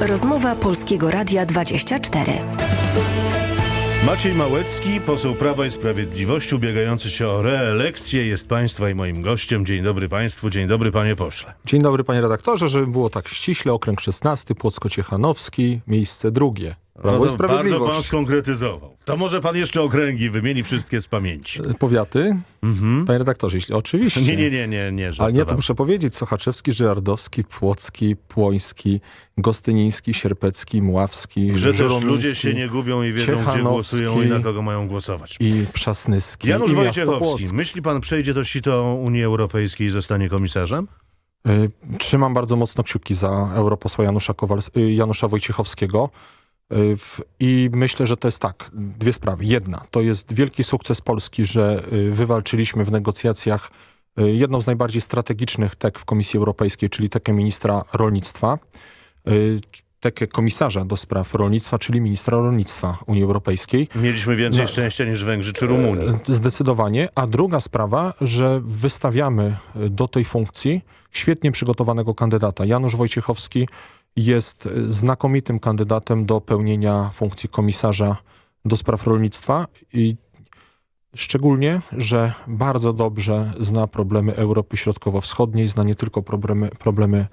Rozmowa Polskiego Radia 24. Maciej Małecki, poseł Prawa i Sprawiedliwości, ubiegający się o reelekcję, jest Państwa i moim gościem. Dzień dobry Państwu, dzień dobry Panie Pośle. Dzień dobry panie redaktorze, żeby było tak ściśle, okręg 16, Płocko-Ciechanowski, miejsce drugie. Prawo No i to bardzo Pan Sprawiedliwość. skonkretyzował. To może Pan jeszcze okręgi wymieni wszystkie z pamięci. Powiaty? Panie redaktorze, jeśli oczywiście. Mhm. Nie, nie, nie, nie, nie. Ale nie, to żartowałem. muszę powiedzieć, Sochaczewski, Żyrardowski, Płocki, Płoński, Gostyniński, Sierpecki, Mławski, Że też Żeromiński ludzie się nie gubią i wiedzą, gdzie Ciechanowski głosują i na kogo mają głosować. i Przasnyski Janusz i miasto Wojciechowski, Płock. myśli Pan przejdzie do sito Unii Europejskiej i zostanie komisarzem? Y, Trzymam bardzo mocno kciuki za europosła Janusza, Kowals- y, Janusza Wojciechowskiego. Y, I myślę, że to jest tak, dwie sprawy. Jedna, to jest wielki sukces Polski, że y, wywalczyliśmy w negocjacjach y, jedną z najbardziej strategicznych tek w Komisji Europejskiej, czyli tekę ministra rolnictwa, tekę komisarza do spraw rolnictwa, czyli ministra rolnictwa Unii Europejskiej. Mieliśmy więcej No. szczęścia niż Węgrzy czy Rumuni. E, Zdecydowanie. A druga sprawa, że wystawiamy do tej funkcji świetnie przygotowanego kandydata. Janusz Wojciechowski jest znakomitym kandydatem do pełnienia funkcji komisarza do spraw rolnictwa i szczególnie, że bardzo dobrze zna problemy Europy Środkowo-Wschodniej, zna nie tylko problemy, problemy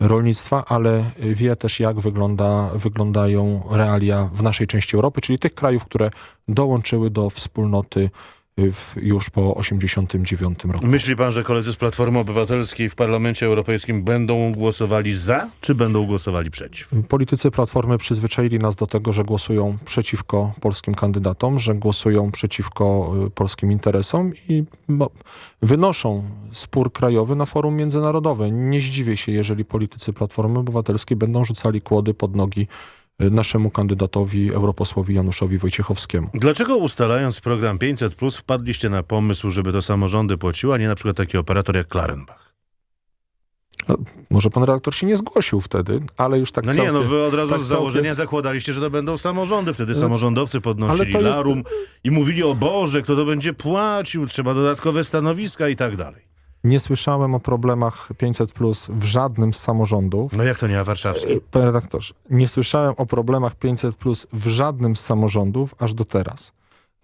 rolnictwa, ale wie też jak wygląda, wyglądają realia w naszej części Europy, czyli tych krajów, które dołączyły do wspólnoty w, już po 1989 roku. Myśli pan, że koledzy z Platformy Obywatelskiej w Parlamencie Europejskim będą głosowali za, czy będą głosowali przeciw? Politycy Platformy przyzwyczaili nas do tego, że głosują przeciwko polskim kandydatom, że głosują przeciwko y, polskim interesom i no, wynoszą spór krajowy na forum międzynarodowe. Nie zdziwię się, jeżeli politycy Platformy Obywatelskiej będą rzucali kłody pod nogi naszemu kandydatowi, europosłowi Januszowi Wojciechowskiemu. Dlaczego ustalając program 500 plus wpadliście na pomysł, żeby to samorządy płaciły, a nie na przykład taki operator jak Klarenbach? Może pan redaktor się nie zgłosił wtedy, ale już tak No całkiem... nie, no wy od razu tak z założenia całkiem- zakładaliście, że to będą samorządy. Wtedy No, samorządowcy podnosili jest- larum i mówili o Boże, kto to będzie płacił, trzeba dodatkowe stanowiska i tak dalej. Nie słyszałem o problemach 500 plus w żadnym z samorządów. No jak to nie, a warszawski? Panie redaktorze, nie słyszałem o problemach 500 plus w żadnym z samorządów aż do teraz.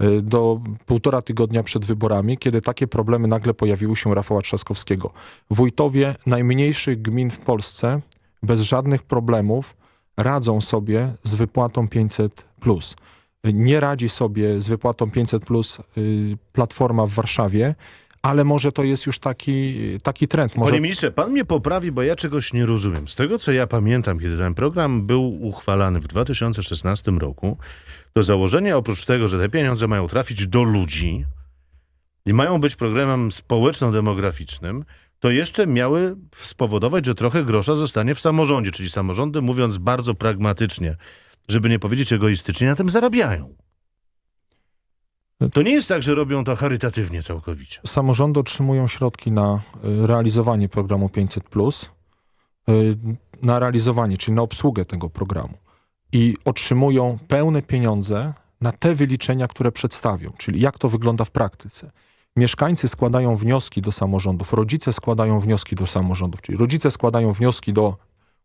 Y, Do półtora tygodnia przed wyborami, kiedy takie problemy nagle pojawiły się Rafała Trzaskowskiego. Wójtowie najmniejszych gmin w Polsce bez żadnych problemów radzą sobie z wypłatą 500 plus. Y, Nie radzi sobie z wypłatą 500 plus Platforma w Warszawie, ale może to jest już taki, taki trend. Może Panie ministrze, pan mnie poprawi, bo ja czegoś nie rozumiem. Z tego, co ja pamiętam, kiedy ten program był uchwalany w 2016 roku, to założenie oprócz tego, że te pieniądze mają trafić do ludzi i mają być programem społeczno-demograficznym, to jeszcze miały spowodować, że trochę grosza zostanie w samorządzie, czyli samorządy, mówiąc bardzo pragmatycznie, żeby nie powiedzieć egoistycznie, na tym zarabiają. To nie jest tak, że robią to charytatywnie całkowicie. samorządy otrzymują środki na y, realizowanie programu 500, y, na realizowanie, czyli na obsługę tego programu. I otrzymują pełne pieniądze na te wyliczenia, które przedstawią, czyli jak to wygląda w praktyce. Mieszkańcy składają wnioski do samorządów, rodzice składają wnioski do samorządów, czyli rodzice składają wnioski do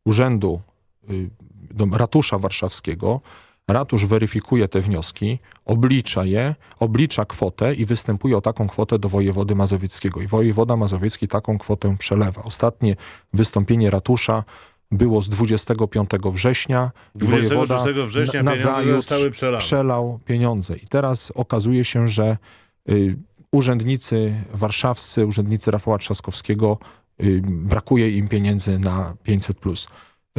urzędu, y, do ratusza warszawskiego, ratusz weryfikuje te wnioski, oblicza je, oblicza kwotę i występuje o taką kwotę do wojewody mazowieckiego. I wojewoda mazowiecki taką kwotę przelewa. Ostatnie wystąpienie ratusza było z 25 września. i 26 wojewoda września na- pieniądze nazajutrz zostały przelane. przelał pieniądze. I teraz okazuje się, że y, urzędnicy warszawscy, urzędnicy Rafała Trzaskowskiego, y, brakuje im pieniędzy na 500+. plus.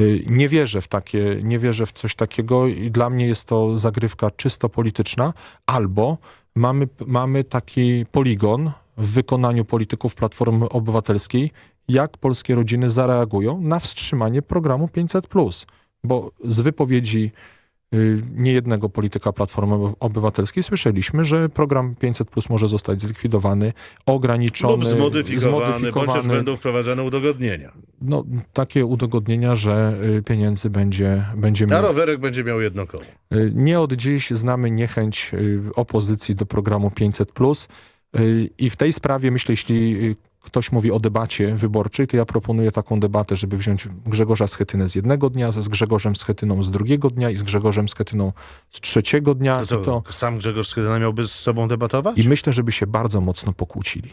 Y, Nie wierzę w takie, nie wierzę w coś takiego i dla mnie jest to zagrywka czysto polityczna, albo mamy, mamy taki poligon w wykonaniu polityków Platformy Obywatelskiej, jak polskie rodziny zareagują na wstrzymanie programu 500+. Bo z wypowiedzi niejednego polityka Platformy Oby- Obywatelskiej słyszeliśmy, że program 500 plus może zostać zlikwidowany, ograniczony, lub zmodyfikowany, bądź zmodyfikowany. będą wprowadzane udogodnienia. No, takie udogodnienia, że y, pieniędzy będzie, będzie A mniej. rowerek będzie miał jedno koło. Y, Nie od dziś znamy niechęć y, opozycji do programu 500 plus y, i w tej sprawie myślę, jeśli y, ktoś mówi o debacie wyborczej, to ja proponuję taką debatę, żeby wziąć Grzegorza Schetynę z jednego dnia, z Grzegorzem Schetyną z drugiego dnia i z Grzegorzem Schetyną z trzeciego dnia. To I, to, sam Grzegorz Schetyna miałby z sobą debatować? I myślę, żeby się bardzo mocno pokłócili.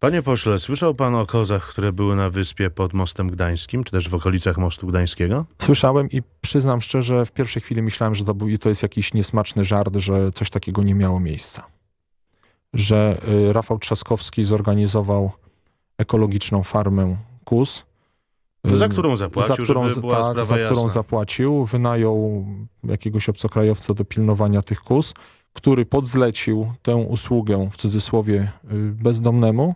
Panie pośle, słyszał pan o kozach, które były na wyspie pod Mostem Gdańskim, czy też w okolicach Mostu Gdańskiego? Słyszałem i przyznam szczerze, w pierwszej chwili myślałem, że to, był, to jest jakiś niesmaczny żart, że coś takiego nie miało miejsca. Że y, Rafał Trzaskowski zorganizował ekologiczną farmę kus. No, za Y, którą zapłacił, którą, żeby była tak, sprawa za którą jasna. zapłacił, wynajął jakiegoś obcokrajowca do pilnowania tych kus, który podzlecił tę usługę w cudzysłowie y, bezdomnemu.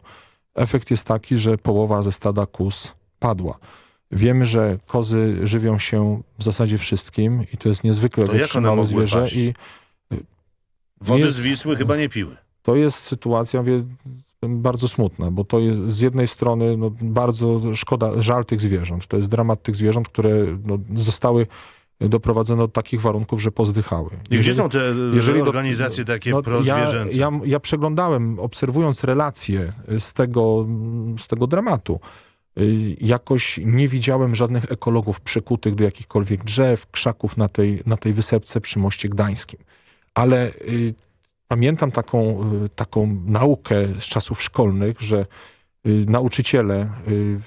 Efekt jest taki, że połowa ze stada kus padła. Wiemy, że kozy żywią się w zasadzie wszystkim i to jest niezwykle To wytrzymałe zwierzę paść? i Wody jest- z Wisły chyba nie piły. To jest sytuacja wie, bardzo smutna, bo to jest z jednej strony no, bardzo szkoda, żal tych zwierząt. To jest dramat tych zwierząt, które no, zostały doprowadzone do takich warunków, że pozdychały. I gdzie są te jeżeli do- organizacje takie No, ja, prozwierzęce? ja, ja przeglądałem, obserwując relacje z tego, z tego dramatu. y, Jakoś nie widziałem żadnych ekologów przykutych do jakichkolwiek drzew, krzaków na tej, na tej wysepce przy moście gdańskim. Ale y, pamiętam taką, y, taką naukę z czasów szkolnych, że y, nauczyciele y,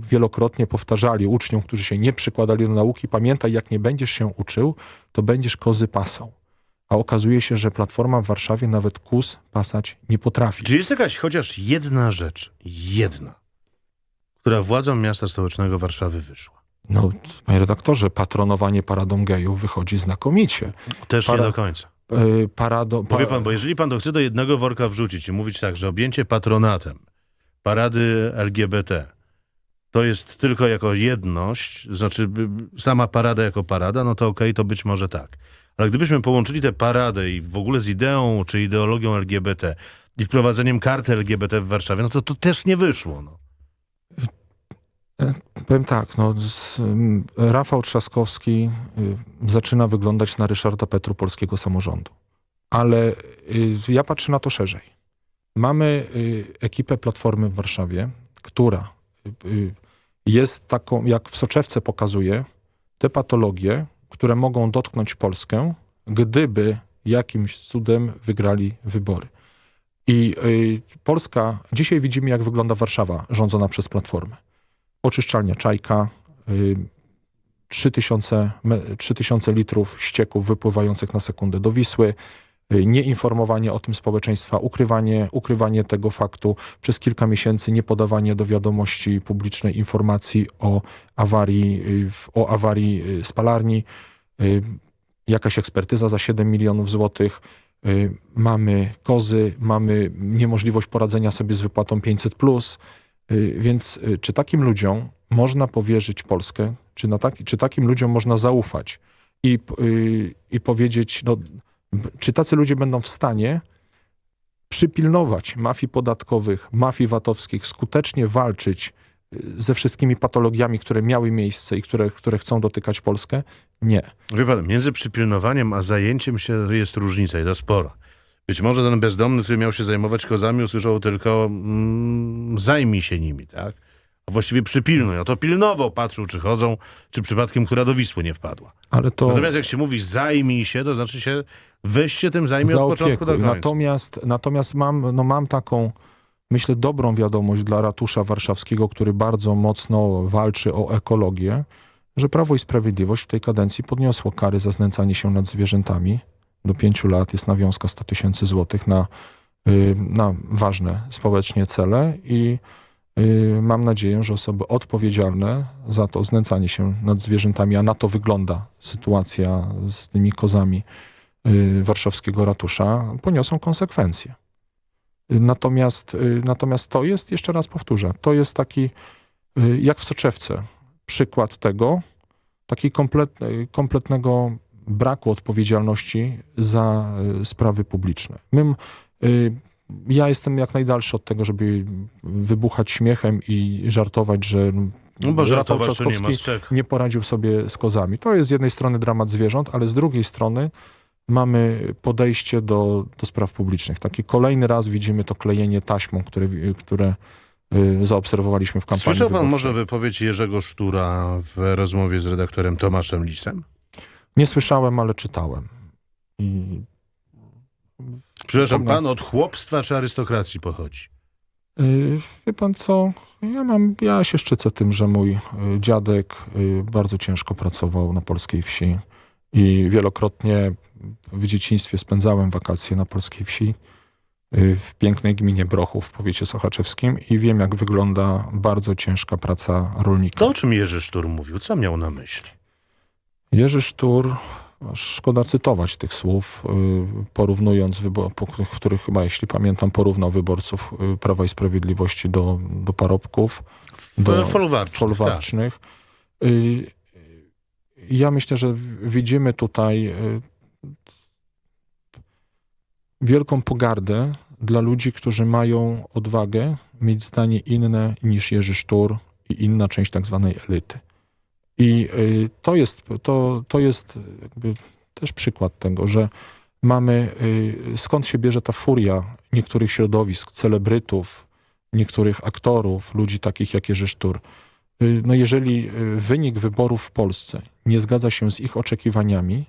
wielokrotnie powtarzali uczniom, którzy się nie przykładali do nauki, pamiętaj, jak nie będziesz się uczył, to będziesz kozy pasał. A okazuje się, że Platforma w Warszawie nawet kus pasać nie potrafi. Czy jest jakaś chociaż jedna rzecz, jedna, która władzom miasta stołecznego Warszawy wyszła? No, panie redaktorze, patronowanie paradą gejów wychodzi znakomicie. Też Para- nie do końca. Yy, parado, wie pan, bo jeżeli pan to chce do jednego worka wrzucić i mówić tak, że objęcie patronatem parady LGBT to jest tylko jako jedność, znaczy sama parada jako parada, no to okej, to być może tak. Ale gdybyśmy połączyli tę paradę i w ogóle z ideą czy ideologią LGBT i wprowadzeniem karty LGBT w Warszawie, no to to też nie wyszło. No. Powiem tak, no, Rafał Trzaskowski y, zaczyna wyglądać na Ryszarda Petru polskiego samorządu. Ale y, ja patrzę na to szerzej. Mamy y, ekipę Platformy w Warszawie, która jest taką, jak w soczewce pokazuje, te patologie, które mogą dotknąć Polskę, gdyby jakimś cudem wygrali wybory. I Polska, dzisiaj widzimy jak wygląda Warszawa rządzona przez Platformę oczyszczalnia Czajka, y, 3000, me- 3000 litrów ścieków wypływających na sekundę do Wisły, y, nieinformowanie o tym społeczeństwa, ukrywanie, ukrywanie tego faktu przez kilka miesięcy, nie podawanie do wiadomości publicznej informacji o awarii, y, o awarii y, spalarni, y, jakaś ekspertyza za 7 milionów złotych, y, mamy kozy, mamy niemożliwość poradzenia sobie z wypłatą 500+, plus, Y, Więc y, czy takim ludziom można powierzyć Polskę? Czy, na taki, czy takim ludziom można zaufać i, p- y, i powiedzieć, no, czy tacy ludzie będą w stanie przypilnować mafii podatkowych, mafii VAT-owskich, skutecznie walczyć y, ze wszystkimi patologiami, które miały miejsce i które, które chcą dotykać Polskę? Nie. Wie pan, między przypilnowaniem a zajęciem się jest różnica i to spora. Być może ten bezdomny, który miał się zajmować kozami, usłyszał tylko mm, zajmij się nimi, tak? A właściwie przypilnuj. To pilnował, patrzył, czy chodzą, czy przypadkiem która do Wisły nie wpadła. Ale to... Natomiast jak się mówi zajmij się, to znaczy się weź się tym zajmie od początku do końca. Natomiast, natomiast mam, no mam taką, myślę, dobrą wiadomość dla ratusza warszawskiego, który bardzo mocno walczy o ekologię, że Prawo i Sprawiedliwość w tej kadencji podniosło kary za znęcanie się nad zwierzętami. Do pięciu lat jest nawiązka 100 tysięcy złotych na, y, na ważne społecznie cele i y, mam nadzieję, że osoby odpowiedzialne za to znęcanie się nad zwierzętami, a na to wygląda sytuacja z tymi kozami, y, warszawskiego ratusza poniosą konsekwencje. Natomiast, natomiast to jest, jeszcze raz powtórzę, to jest taki, jak w soczewce, przykład tego, y, kompletnego braku odpowiedzialności za y, sprawy publiczne. My, y, ja jestem jak najdalszy od tego, żeby wybuchać śmiechem i żartować, że No bo Rafał nie Trzaskowski czego. nie poradził sobie z kozami. To jest z jednej strony dramat zwierząt, ale z drugiej strony mamy podejście do, do spraw publicznych. Taki kolejny raz widzimy to klejenie taśmą, które, które y, zaobserwowaliśmy w kampanii Słyszał pan wyborczej. może wypowiedź Jerzego Sztura w rozmowie z redaktorem Tomaszem Lisem? Nie słyszałem, ale czytałem. I, Przepraszam, pan od chłopstwa czy arystokracji pochodzi? y, wie pan co, ja mam, ja się szczycę tym, że mój y, dziadek y, bardzo ciężko pracował na polskiej wsi i wielokrotnie w dzieciństwie spędzałem wakacje na polskiej wsi w pięknej gminie Brochów w powiecie sochaczewskim i wiem, jak wygląda bardzo ciężka praca rolnika. To o czym Jerzy Sztur mówił? Co miał na myśli? Jerzy Sztur, szkoda cytować tych słów, y, porównując, których chyba, jeśli pamiętam, porównał wyborców y, Prawa i Sprawiedliwości do, do parobków, do Folwarczny. Tak. folwarcznych. Y, Ja myślę, że widzimy tutaj wielką pogardę dla ludzi, którzy mają odwagę mieć zdanie inne niż Jerzy Sztur i inna część tak zwanej elity. I y, to jest, to, to jest też przykład tego, że mamy, y, skąd się bierze ta furia niektórych środowisk, celebrytów, niektórych aktorów, ludzi takich jak Jerzy Sztur. Y, No jeżeli wynik wyborów w Polsce nie zgadza się z ich oczekiwaniami,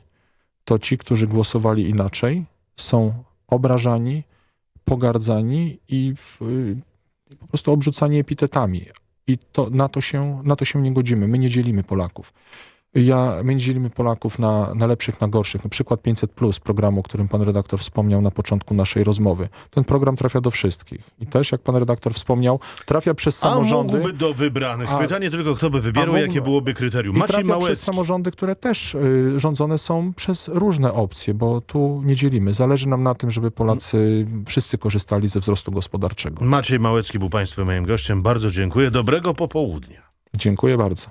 to ci, którzy głosowali inaczej, są obrażani, pogardzani i w, po prostu obrzucani epitetami. I to, na, to się, na to się nie godzimy. My nie dzielimy Polaków. Ja, my dzielimy Polaków na, na lepszych, na gorszych. Na przykład 500 plus programu, o którym pan redaktor wspomniał na początku naszej rozmowy. Ten program trafia do wszystkich. I też, jak pan redaktor wspomniał, trafia przez A samorządy. mógłby do wybranych. A- Pytanie tylko, kto by wybierał, a mógł- jakie byłoby kryterium. I Maciej trafia przez Małecki. samorządy, które też y, rządzone są przez różne opcje, bo tu nie dzielimy. Zależy nam na tym, żeby Polacy wszyscy korzystali ze wzrostu gospodarczego. Maciej Małecki był państwu moim gościem. Bardzo dziękuję. Dobrego popołudnia. Dziękuję bardzo.